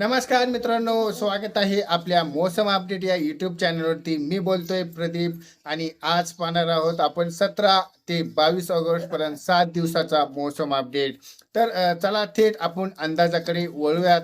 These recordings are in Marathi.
नमस्कार मित्रांनो स्वागत आहे आपल्या मोसम अपडेट या यूट्यूब चॅनलवरती मी बोलतोय प्रदीप आणि आज पाहणार आहोत आपण सतरा ते बावीस ऑगस्ट पर्यंत सात दिवसाचा मोसम अपडेट. तर चला थेट आपण अंदाजाकडे वळूयात.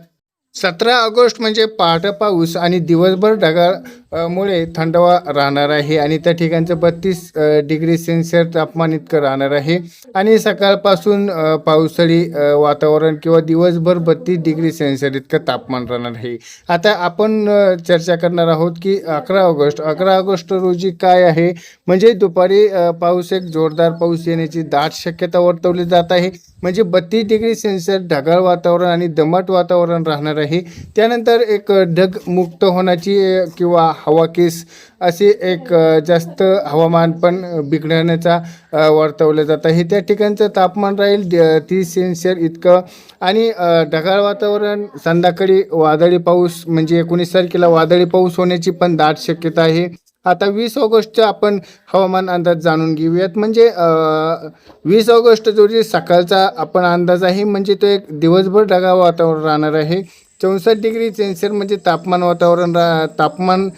सतरा ऑगस्ट म्हणजे पहाटे पाऊस आणि दिवसभर ढगाळ मुळे थंडवा राहणार आहे आणि त्या ठिकाणचं बत्तीस डिग्री सेल्सिअस तापमान इतकं राहणार आहे. आणि सकाळपासून पावसाळी वातावरण किंवा दिवसभर बत्तीस डिग्री सेल्सिअस इतकं तापमान राहणार आहे. आता आपण चर्चा करणार आहोत की अकरा ऑगस्ट अकरा ऑगस्ट रोजी काय आहे? म्हणजे दुपारी पाऊस एक जोरदार पाऊस येण्याची दाट शक्यता वर्तवली जात आहे. म्हणजे बत्तीस डिग्री सेल्सिअस ढगाळ वातावरण आणि दमट वातावरण राहणार आहे. त्यानंतर एक ढग मुक्त होण्याची किंवा हवाकेस असे एक जास्त हवामान पण बिघडण्याचा वर्तवलं जातं. आहे त्या ठिकाणचं तापमान राहील तीस सेल्सिअस इतकं. आणि ढगाळ वातावरण संध्याकाळी वादळी पाऊस म्हणजे एकोणीस तारखेला वादळी पाऊस होण्याची पण दाट शक्यता आहे. आता वीस ऑगस्टचं आपण हवामान अंदाज जाणून घेऊयात. म्हणजे वीस ऑगस्ट रोजी सकाळचा आपण अंदाज आहे म्हणजे तो एक दिवसभर ढगाळ वातावरण राहणार आहे. चौसष्ट डिग्री सेल्सिअस म्हणजे तापमान वातावरण रा तापमान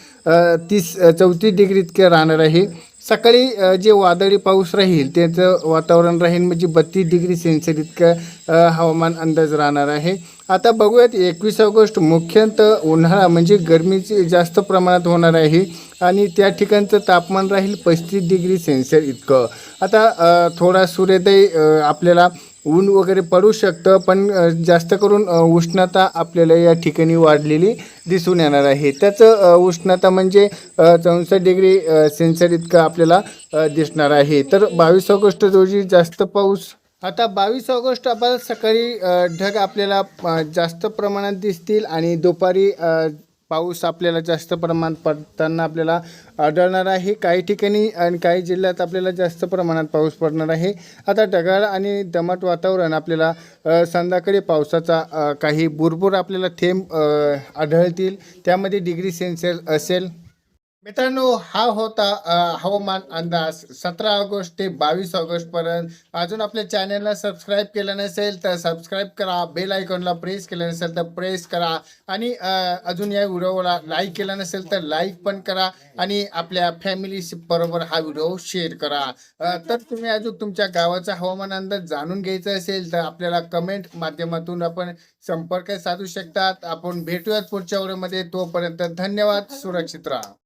तीस चौतीस डिग्री इतके राहणार आहे. सकाळी जे वादळी पाऊस राहील त्याचं वातावरण राहील. म्हणजे बत्तीस डिग्री सेल्सिअस इतकं हवामान अंदाज राहणार आहे. आता बघूयात एकवीस ऑगस्ट मुख्यतः उन्हाळा म्हणजे गरमीची जास्त प्रमाणात होणार आहे. आणि त्या ठिकाणचं तापमान राहील पस्तीस डिग्री सेल्सिअस इतकं. आता थोडा सूर्योदय आपल्याला ऊन वगैरे पडू शकतं पण जास्त करून उष्णता आपल्याला या ठिकाणी वाढलेली दिसून येणार आहे. त्याचं उष्णता म्हणजे चौसष्ट डिग्री सेन्सर इतकं आपल्याला दिसणार आहे. तर बावीस ऑगस्ट रोजी जास्त पाऊस आता बावीस ऑगस्ट आपण सकाळी ढग आपल्याला जास्त प्रमाणात दिसतील आणि दुपारी पाऊस आपल्याला जास्त प्रमाणात पडताना आपल्याला आढळणार आहे. काही ठिकाणी आणि काही जिल्ह्यात आपल्याला जास्त प्रमाणात पाऊस पडणार आहे. आता ढगाळ आणि दमट वातावरण आपल्याला संध्याकाळी पावसाचा काही बुरबुर आपल्याला थेंब आढळतील. त्यामध्ये डिग्री सेल्सिअस असेल मित्रांनो हा होता हवामान अंदाज. सतरा ऑगस्ट ते बावीस ऑगस्ट पर्यंत. अजून आपल्या चॅनलला सबस्क्राईब केलं नसेल तर सबस्क्राईब करा. बेल आयकॉनला प्रेस केलं नसेल तर प्रेस करा. आणि अजून या व्हिडिओला लाईक केलं नसेल तर लाईक पण करा. आणि आपल्या फॅमिली बरोबर हा व्हिडिओ शेअर करा. तर तुम्ही अजून तुमच्या गावाचा हवामान अंदाज जाणून घ्यायचा असेल तर आपल्याला कमेंट माध्यमातून आपण संपर्क साधू शकतात. आपण भेटूयात पुढच्या व्हिडिओमध्ये. तोपर्यंत धन्यवाद. सुरक्षित राहा.